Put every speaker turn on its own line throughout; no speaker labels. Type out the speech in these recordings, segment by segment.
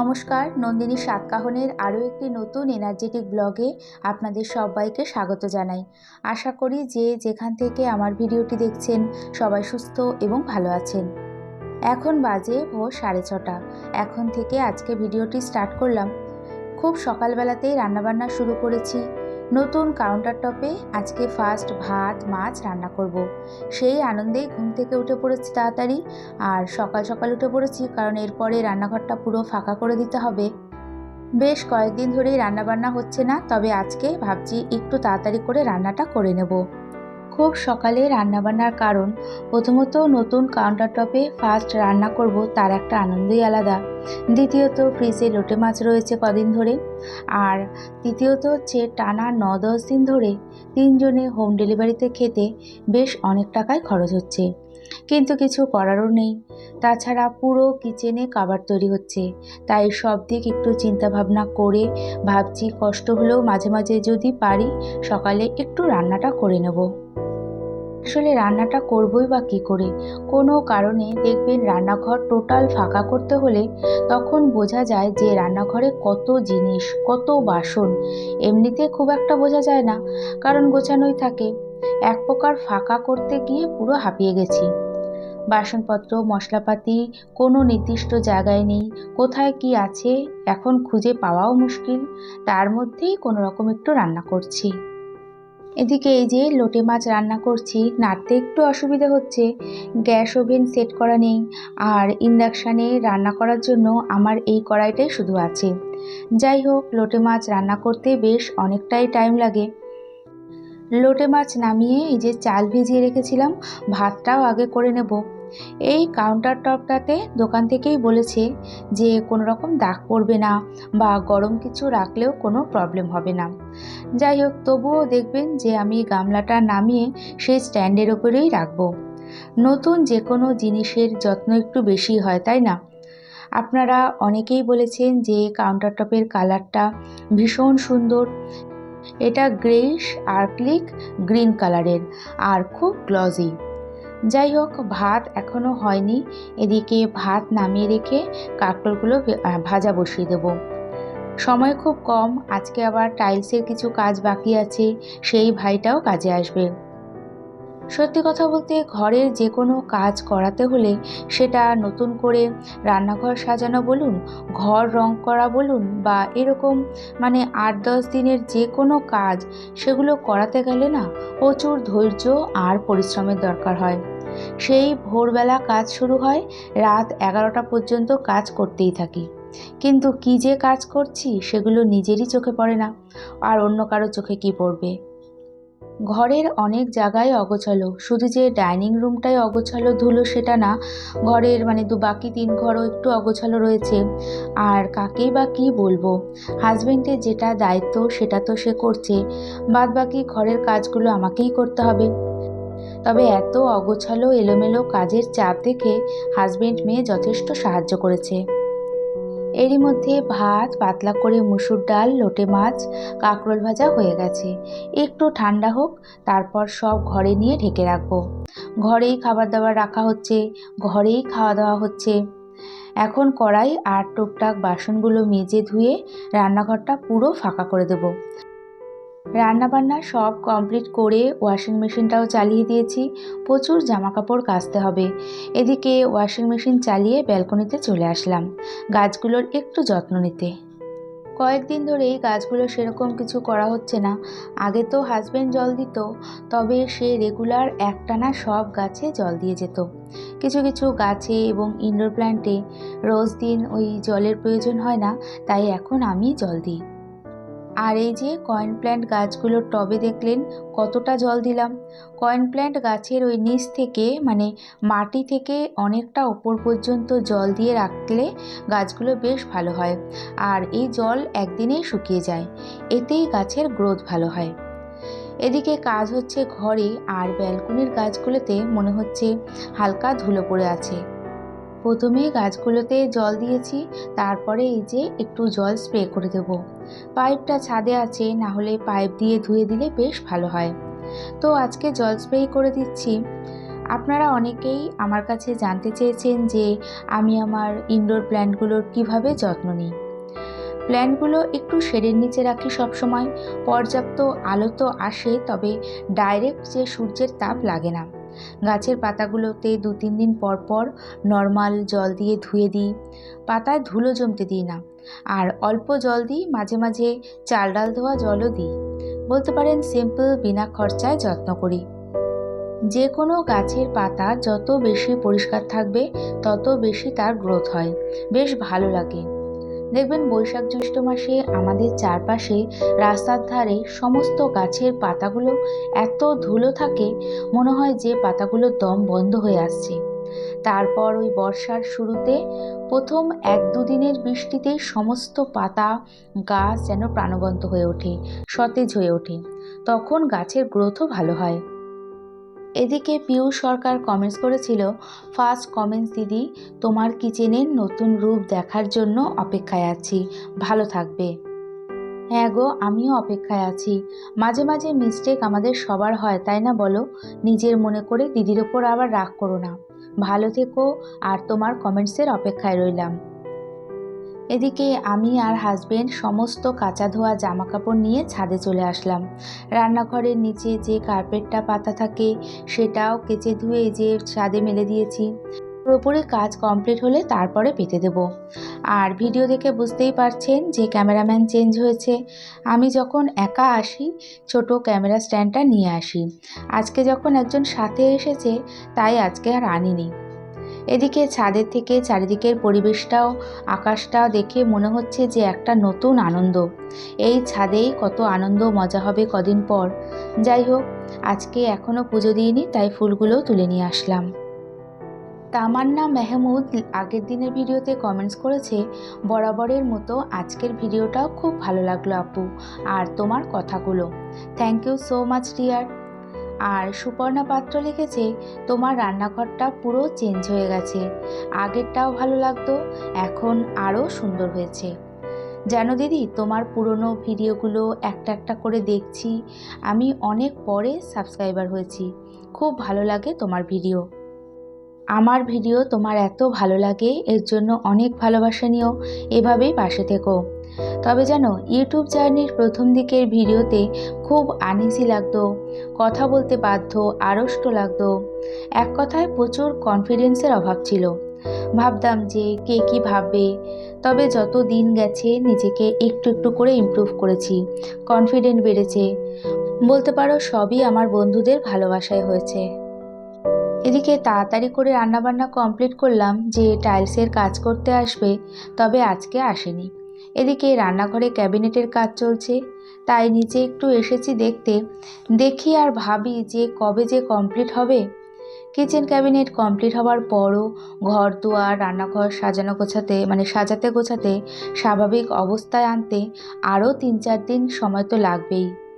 নমস্কার, নন্দিনী সাতকাহনের আরও একটি নতুন এনার্জেটিক ব্লগে আপনাদের সবাইকে স্বাগত জানাই। আশা করি যে যেখান থেকে আমার ভিডিওটি দেখছেন, সবাই সুস্থ এবং ভালো আছেন। এখন বাজে ভোর সাড়ে ছটা। এখন থেকে আজকে ভিডিওটি স্টার্ট করলাম। খুব সকালবেলাতেই রান্নাবান্না শুরু করেছি। নতুন কাউন্টার টপে আজকে ফার্স্ট ভাত, মাছ রান্না করব। সেই আনন্দে ঘুম থেকে উঠে পড়েছি তাড়াতাড়ি আর সকাল সকাল উঠে পড়েছি কারণ এরপরে রান্নাঘরটা পুরো ফাঁকা করে দিতে হবে বেশ কয়েকদিন ধরেই রান্নাবান্না হচ্ছে না, তবে আজকে ভাবছি একটু তাড়াতাড়ি করে রান্নাটা করে নেব খুব সকালে রান্নাবান্নার কারণ, প্রথমত নতুন কাউন্টার টপে ফার্স্ট রান্না করব তার একটা আনন্দই আলাদা। দ্বিতীয়ত ফ্রিজে লোটে মাছ রয়েছে কদিন ধরে। আর তৃতীয়ত হচ্ছে টানা ন দশ দিন ধরে তিনজনে হোম ডেলিভারিতে খেতে বেশ অনেক টাকায় খরচ হচ্ছে। কিন্তু কিছু করারও নেই। তাছাড়া পুরো কিচেনে কাবার তৈরি হচ্ছে। তাই সব দিক একটু চিন্তা ভাবনা করে ভাবছি কষ্ট হলেও মাঝে মাঝে যদি পারি সকালে একটু রান্নাটা করে নেব। আসলে রান্নাটা করবই বা কী করে? কোনো কারণে দেখবেন রান্নাঘর টোটাল ফাঁকা করতে হলে তখন বোঝা যায় যে রান্নাঘরে কত জিনিস, কত বাসন। এমনিতে খুব একটা বোঝা যায় না, কারণ গোছানোই থাকে। এক প্রকার ফাঁকা করতে গিয়ে পুরো হাঁপিয়ে গেছি। বাসনপত্র, মশলাপাতি কোনো নির্দিষ্ট জায়গায় নেই। কোথায় কি আছে এখন খুঁজে পাওয়াও মুশকিল। তার মধ্যেই কোনো রকম একটু রান্না করছি। এদিকে এই যে লোটে মাছ রান্না করছি, নাড়তে একটু অসুবিধা হচ্ছে। গ্যাস ওভেন সেট করা নেই, আর ইন্ডাকশানে রান্না করার জন্য আমার এই কড়াইটাই শুধু আছে। যাই হোক, লোটে মাছ রান্না করতে বেশ অনেকটাই টাইম লাগে। লোটে মাছ নামিয়ে এই যে চাল ভিজিয়ে রেখেছিলাম, ভাতটাও আগে করে নেব। এই কাউন্টার টপটাতে দোকান থেকেই বলেছে যে কোনো রকম দাগ পড়বে না বা গরম কিছু রাখলেও কোনো প্রবলেম হবে না। যাই হোক, তবুও দেখবেন যে আমি গামলাটা নামিয়ে সেই স্ট্যান্ডের ওপরেই রাখব। নতুন যে কোনো জিনিসের যত্ন একটু বেশি হয়, তাই না? আপনারা অনেকেই বলেছেন যে কাউন্টার টপের কালারটা ভীষণ সুন্দর। এটা গ্রেইশ আর্কলিক গ্রিন কালারের আর খুব গ্লজি যাই হোক, ভাত এখনও হয়নি। এদিকে ভাত নামিয়ে রেখে কাঁকরোলগুলো ভাজা বসিয়ে দেব। সময় খুব কম, আজকে আবার টাইলসের কিছু কাজ বাকি আছে, সেই ভাইটাও কাজে আসবে। সত্যি কথা বলতে ঘরের যে কোনো কাজ করাতে হলে সেটা নতুন করে রান্নাঘর সাজানো বলুন, ঘর রং করা বলুন বা এরকম মানে আট দশ দিনের যে কোনো কাজ সেগুলো করাতে গেলে না প্রচুর ধৈর্য আর পরিশ্রমের দরকার হয়। সেই ভোরবেলা কাজ শুরু হয়, রাত এগারোটা পর্যন্ত কাজ করতেই থাকি। কিন্তু কী যে কাজ করছি সেগুলো নিজেরই চোখে পড়ে না, আর অন্য কারও চোখে কি পড়বে? ঘরের অনেক জায়গায় অগোছালো। শুধু যে ডাইনিং রুমটাই অগোছালো ধুলো সেটা না, ঘরের মানে দু বাকি তিন ঘরও একটু অগোছালো রয়েছে। আর কাকেই বা কী বলব? হাজব্যান্ডের যেটা দায়িত্ব সেটা তো সে করছে। বাদ বাকি ঘরের কাজগুলো আমাকেই করতে হবে। তবে এত অগোছালো, এলোমেলো কাজের চাপ দেখে হাজব্যান্ড মেয়ে যথেষ্ট সাহায্য করেছে। এরই মধ্যে ভাত, পাতলা করে মুসুর ডাল, লোটে মাছ, কাঁকরোল ভাজা হয়ে গেছে। একটু ঠান্ডা হোক, তারপর সব ঘরে নিয়ে ঢেকে রাখব। ঘরেই খাবার দাবার রাখা হচ্ছে, ঘরেই খাওয়া দাওয়া হচ্ছে। এখন কড়াই আর টুকটাক বাসনগুলো মেজে ধুয়ে রান্নাঘরটা পুরো ফাঁকা করে দেবো। রান্নাবান্না সব কমপ্লিট করে ওয়াশিং মেশিনটাও চালিয়ে দিয়েছি। প্রচুর জামা কাপড় কাচতে হবে। এদিকে ওয়াশিং মেশিন চালিয়ে ব্যালকনিতে চলে আসলাম, গাছগুলোর একটু যত্ন নিতে। কয়েকদিন ধরেই গাছগুলো সেরকম কিছু করা হচ্ছে না। আগে তো হাজব্যান্ড জল দিত, তবে সে রেগুলার একটানা সব গাছে জল দিয়ে যেত। কিছু কিছু গাছে এবং ইনডোর প্ল্যান্টে রোজ দিন ওই জলের প্রয়োজন হয় না, তাই এখন আমি জল দিই। আর এই যে কয়েন প্ল্যান্ট গাছগুলোর টবে দেখলেন, কতটা জল দিলাম। কয়েন প্ল্যান্ট গাছের ওই নিচ থেকে মানে মাটি থেকে অনেকটা ওপর পর্যন্ত জল দিয়ে রাখলে গাছগুলো বেশ ভালো হয় আর এই জল একদিনেই শুকিয়ে যায়। এতেই গাছের গ্রোথ ভালো হয়। এদিকে কাজ হচ্ছে ঘরে আর ব্যালকনির গাছগুলোতে মনে হচ্ছে হালকা ধুলো পড়ে আছে। প্রথমে গাছগুলোতে জল দিয়েছি, তারপরে এই যে একটু জল স্প্রে করে দেব। পাইপটা ছাদে আছে না হলে পাইপ দিয়ে ধুয়ে দিলে বেশ ভালো হয়। তো আজকে জল স্প্রে করে দিচ্ছি। আপনারা অনেকেই আমার কাছে জানতে চেয়েছেন যে আমি আমার ইনডোর প্ল্যান্টগুলোর কীভাবে যত্ন নিই। প্ল্যান্টগুলো একটু শেডের নিচে রাখি সবসময়, পর্যাপ্ত আলো তো আসে, তবে ডাইরেক্ট যে সূর্যের তাপ লাগে না। গাছের পাতাগুলোতে দু তিন দিন পর পর নর্মাল জল দিয়ে ধুয়ে দিই। পাতায় ধুলো জমতে দিই না, আর অল্প জল দিই, মাঝে মাঝে চাল ডাল ধোয়া জলও দিই। বলতে পারেন সিম্পল বিনা খরচায় যত্ন করি। যে কোনো গাছের পাতা যত বেশি পরিষ্কার থাকবে, তত বেশি তার গ্রোথ হয়। বেশ ভালো লাগে। দেখবেন বৈশাখ জ্যৈষ্ঠ মাসে আমাদের চারপাশে রাস্তার ধারে সমস্ত গাছের পাতাগুলো এত ধুলো থাকে, মনে হয় যে পাতাগুলো দম বন্ধ হয়ে আসছে। তারপর ওই বর্ষার শুরুতে প্রথম এক দুদিনের বৃষ্টিতেই সমস্ত পাতা, গাছ যেন প্রাণবন্ত হয়ে ওঠে, সতেজ হয়ে ওঠে। তখন গাছের গ্রোথও ভালো হয়। এদিকে পিয়ুষ সরকার কমেন্টস করেছিল ফার্স্ট কমেন্টস দিদি, তোমার কিচেনের নতুন রূপ দেখার জন্য অপেক্ষায় আছি। ভালো থাকবে। হ্যাঁ গো, আমিও অপেক্ষায় আছি। মাঝে মাঝে মিস্টেক আমাদের সবার হয়, তাই না বলো? নিজের মনে করে দিদির ওপর আবার রাগ করো না। ভালো থেকো, আর তোমার কমেন্টসের অপেক্ষায় রইলাম। এদিকে আমি আর হাজবেন্ড সমস্ত কাঁচা ধোয়া জামা কাপড় নিয়ে ছাদে চলে আসলাম। রান্নাঘরের নিচে যে কার্পেটটা পাতা থাকে, সেটাও কেচে ধুয়ে যে ছাদে মেলে দিয়েছি। পুরোপুরি কাজ কমপ্লিট হলে তারপরে পেতে দেব। আর ভিডিও দেখে বুঝতেই পারছেন যে ক্যামেরাম্যান চেঞ্জ হয়েছে। আমি যখন একা আসি, ছোট ক্যামেরা স্ট্যান্ডটা নিয়ে আসি। আজকে যখন একজন সাথে এসেছে, তাই আজকে আর আনিনি। এদিকে ছাদের থেকে চারিদিকের পরিবেশটাও, আকাশটাও দেখে মনে হচ্ছে যে একটা নতুন আনন্দ। এই ছাদেই কত আনন্দ, মজা হবে কদিন পর। যাই হোক, আজকে এখনও পুজো দিইনি, তাই ফুলগুলো তুলে নিয়ে আসলাম। তামান্না মেহমুদ আগের দিনের ভিডিওতে কমেন্টস করেছে, বরাবরের মতো আজকের ভিডিওটাও খুব ভালো লাগল আপু, আর তোমার কথাগুলো। Thank you so much dear আর সুপর্ণা পাত্র লিখেছে, তোমার রান্নাঘরটা পুরো চেঞ্জ হয়ে গেছে। আগেরটাও ভালো লাগতো, এখন আরও সুন্দর হয়েছে। জানো দিদি, তোমার পুরনো ভিডিওগুলো একটা একটা করে দেখছি। আমি অনেক পরে সাবস্ক্রাইবার হয়েছি। খুব ভালো লাগে তোমার ভিডিও। আমার ভিডিও তোমার এত ভালো লাগে, এর জন্য অনেক ভালোবাসা নিও। এভাবেই পাশে থেকো। তবে যেন ইউটিউব জার্নির প্রথম দিকের ভিডিওতে খুব আনইজি লাগতো, কথা বলতে বাধ্য, আড়ষ্ট লাগতো। এক কথায় প্রচুর কনফিডেন্সের অভাব ছিল। ভাবতাম যে কে কি ভাববে, তবে যত দিন গেছে নিজেকে একটু একটু করে ইমপ্রুভ করেছি কনফিডেন্ট বেড়েছে। বলতে পারো সবই আমার বন্ধুদের ভালোবাসায় হয়েছে। এদিকে তাড়াতাড়ি করে রান্নাবান্না কমপ্লিট করলাম যে টাইলসের কাজ করতে আসবে, তবে আজকে আসেনি। এদিকে রান্নাঘরে ক্যাবিনেটের কাজ চলছে, তাই নিচে একটু এসেছি দেখতে। দেখি আর ভাবি যে কবে যে কমপ্লিট হবে। কিচেন ক্যাবিনেট কমপ্লিট হওয়ার পরও ঘর দুয়ার রান্নাঘর সাজানো গোছাতে মানে সাজাতে গোছাতে স্বাভাবিক অবস্থায় আনতে আরও তিন চার দিন সময় তো লাগবেই।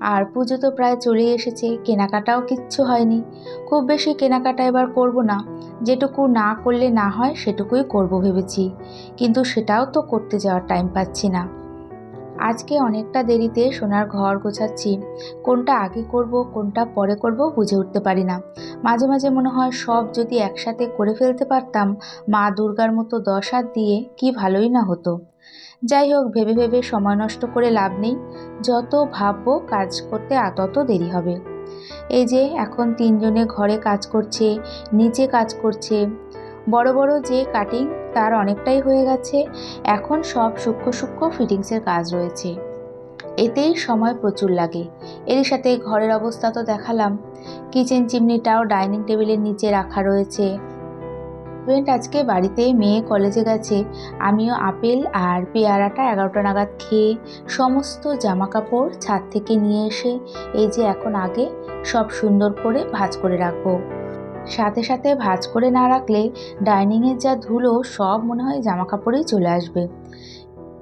আর পুজো তো প্রায় চলেই এসেছে, কেনাকাটাও কিচ্ছু হয়নি। খুব বেশি কেনাকাটা এবার করব না, যেটুকু না করলে না হয় সেটুকুই করব ভেবেছি, কিন্তু সেটাও তো করতে যাওয়ার টাইম পাচ্ছি না। আজকে অনেকটা দেরিতে সোনার ঘর গোছাচ্ছি, কোনটা আগে করব, কোনটা পরে করব বুঝে উঠতে পারি না। মাঝে মাঝে মনে হয় সব যদি একসাথে করে ফেলতে পারতাম, মা দুর্গার মতো দশ হাত দিয়ে কি ভালোই না হতো। যাই হোক, ভেবে ভেবে সময় নষ্ট করে লাভ নেই। যত ভাববো কাজ করতে তত দেরি হবে। এই যে, এখন তিনজনে ঘরে কাজ করছে, নিচে কাজ করছে। বড় বড় যে কাটিং তার অনেকটাই হয়ে গেছে। এখন সব সূক্ষ্ম সূক্ষ্ম ফিটিংসের কাজ রয়েছে। এতেই সময় প্রচুর লাগে। এর সাথে ঘরের অবস্থা তো দেখালাম। কিচেন চিমনিটাও ডাইনিং টেবিলের নিচে রাখা রয়েছে। হাজব্যান্ড আজকে বাড়িতে মেয়ে কলেজে গেছে। আমিও আপেল আর পেয়ারাটা এগারোটা নাগাদ খেয়ে সমস্ত জামা কাপড় ছাদ থেকে নিয়ে এসে এই যে এখন আগে সব সুন্দর করে ভাজ করে রাখব। সাথে সাথে ভাজ করে না রাখলে ডাইনিংয়ের যা ধুলো সব মনে হয় জামা কাপড়েই চলে আসবে।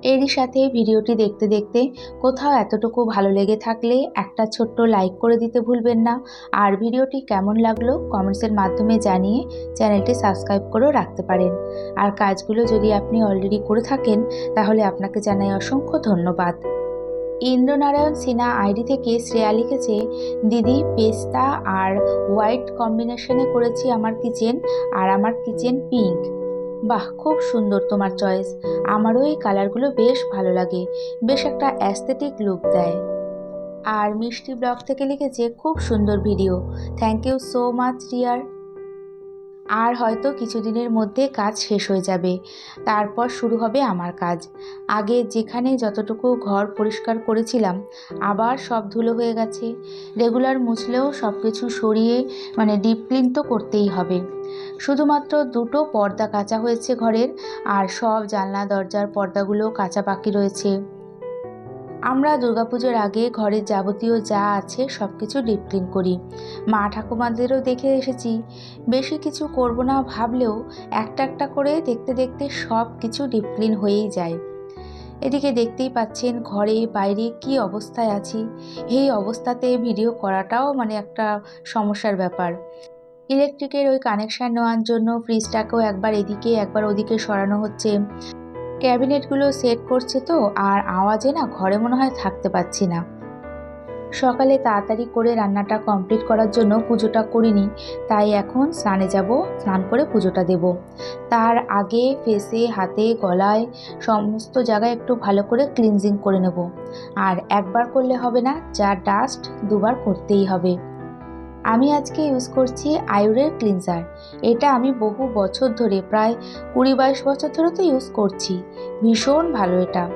এরই সাথে ভিডিওটি দেখতে দেখতে কোথাও এতটুকু ভালো লেগে থাকলে একটা ছোট্ট লাইক করে দিতে ভুলবেন না। আর ভিডিওটি কেমন লাগল কমেন্টসের মাধ্যমে জানিয়ে চ্যানেলটি সাবস্ক্রাইব করেও রাখতে পারেন। আর কাজগুলো যদি আপনি অলরেডি করে থাকেন, তাহলে আপনাকে জানাই অসংখ্য ধন্যবাদ। ইন্দ্রনারায়ণ সিনহা আইডি থেকে শ্রেয়া লিখেছে, দিদি, পেস্তা আর হোয়াইট কম্বিনেশনে করেছি আমার কিচেন আর আমার কিচেন পিঙ্ক বাহ, খুব সুন্দর তোমার চয়েস আমারও এই কালারগুলো বেশ ভালো লাগে। বেশ একটা অ্যাস্থেটিক লুক দেয়। আর মিষ্টি ব্লগ থেকে লিখেছে, খুব সুন্দর video thank you so much dear আর হয়তো কিছুদিনের মধ্যে কাজ শেষ হয়ে যাবে। তারপর শুরু হবে আমার কাজ। আগে যেখানে যতটুকু ঘর পরিষ্কার করেছিলাম, আবার সব ধুলো হয়ে গেছে। রেগুলার মুছলেও সব কিছু সরিয়ে মানে ডিপ ক্লিন তো করতেই হবে। শুধুমাত্র দুটো পর্দা কাচা হয়েছে ঘরের, আর সব জানলা, দরজার পর্দাগুলো কাঁচা বাকি রয়েছে। আমরা দুর্গাপুজোর আগে ঘরের যাবতীয় যা আছে সব কিছু ডিপ ক্লিন করি। মা ঠাকুমাদেরও দেখে এসেছি। বেশি কিছু করব না ভাবলেও একটা একটা করে দেখতে দেখতে সব কিছু ডিপ ক্লিন হয়েই যায়। এদিকে দেখতেই পাচ্ছেন ঘরে, বাইরে কি অবস্থায় আছি। এই অবস্থাতে ভিডিও করাটাও মানে একটা সমস্যার ব্যাপার। ইলেকট্রিকের ওই কানেকশান নেওয়ার জন্য ফ্রিজটাকেও একবার এদিকে, একবার ওদিকে সরানো হচ্ছে। ক্যাবিনেটগুলো সেট করছে তো, আর আওয়াজে না ঘরে মনে হয় থাকতে পারছি না। সকালে তাড়াতাড়ি করে রান্নাটা কমপ্লিট করার জন্য পুজোটা করিনি, তাই এখন স্নানে যাব, স্নান করে পুজোটা দেব। তার আগে ফেসে, হাতে, গলায় সমস্ত জায়গায় একটু ভালো করে ক্লিনজিং করে নেব। আর একবার করলে হবে না, যা ডাস্ট দুবার করতেই হবে। আমি আজকে ইউজ করছি আয়ুরের ক্লিনজার এটা আমি বহু বছর ধরে, প্রায় কুড়ি বাইশ বছর ধরে তো ইউজ করছি। ভীষণ ভালো এটা।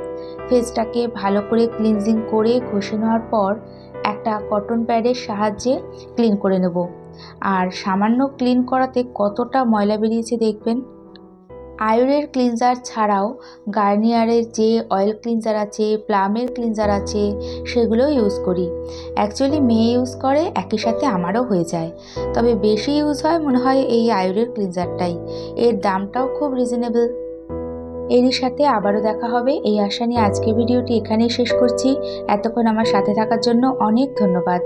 ফেসটাকে ভালো করে ক্লিনজিং করে ঘষে নেওয়ার পর একটা কটন প্যাডের সাহায্যে ক্লিন করে নেব। আর সামান্য ক্লিন করাতে কতটা ময়লা বেরিয়েছে দেখবেন? আয়ুরের ক্লিনজার ছাড়াও গার্নিয়ারের যে অয়েল ক্লিনজার আছে, প্লামের ক্লিনজার আছে সেগুলো ইউজ করি। অ্যাকচুয়ালি মেয়ে ইউজ করে, একই সাথে আমারও হয়ে যায়। তবে বেশি ইউজ হয় মনে হয় এই আয়ুরের ক্লিনজারটাই। এর দামটাও খুব রিজনেবল। এরই সাথে আবারও দেখা হবে। এই আশা নিয়ে আজকের ভিডিওটি এখানেই শেষ করছি। এতক্ষণ আমার সাথে থাকার জন্য অনেক ধন্যবাদ।